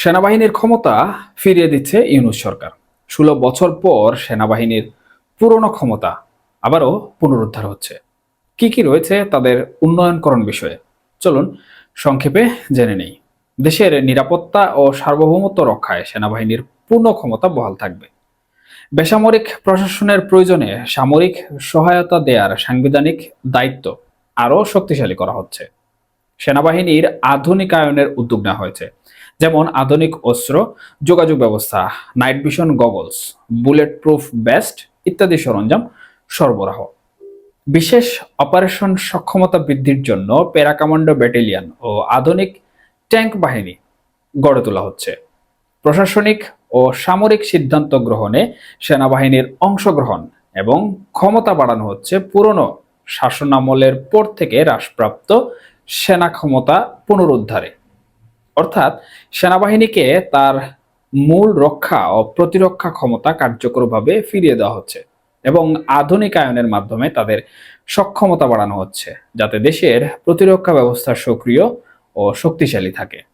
সেনাবাহিনীর ক্ষমতা ফিরিয়ে দিচ্ছে ইউনুস সরকার। ষোলো বছর পর সেনাবাহিনীর পুরনো ক্ষমতা আবারও পুনরুদ্ধার হচ্ছে। কি কি রয়েছে তাদের উন্নয়নকরণ বিষয়ে? চলুন সংক্ষেপে জেনে নেই। দেশের নিরাপত্তা ও সার্বভৌমত্ব রক্ষায় সেনাবাহিনীর পূর্ণ ক্ষমতা বহাল থাকবে। বেসামরিক প্রশাসনের প্রয়োজনে সামরিক সহায়তা দেওয়ার সাংবিধানিক দায়িত্ব আরও শক্তিশালী করা হচ্ছে। সেনাবাহিনীর আধুনিকায়নের উদ্যোগ নেওয়া হয়েছে। যেমন আধুনিক অস্ত্র, যোগাযোগ ব্যবস্থা, night vision goggles bullet proof vest ইত্যাদি সরঞ্জাম সরবরাহ। বিশেষ অপারেশন সক্ষমতা বৃদ্ধির জন্য প্যারা কমান্ডো ব্যাটালিয়ন ও আধুনিক ট্যাঙ্ক বাহিনী গড়ে তোলা হচ্ছে। প্রশাসনিক ও সামরিক সিদ্ধান্ত গ্রহণে সেনাবাহিনীর অংশগ্রহণ এবং ক্ষমতা বাড়ানো হচ্ছে পুরনো শাসনামলের পর থেকে হ্রাসপ্রাপ্ত সেনা ক্ষমতা পুনরুদ্ধারে। অর্থাৎ সেনাবাহিনীকে তার মূল রক্ষা ও প্রতিরক্ষা ক্ষমতা কার্যকরভাবে ফিরিয়ে দেওয়া হচ্ছে এবং আধুনিকায়নের মাধ্যমে তাদের সক্ষমতা বাড়ানো হচ্ছে, যাতে দেশের প্রতিরক্ষা ব্যবস্থা সক্রিয় ও শক্তিশালী থাকে।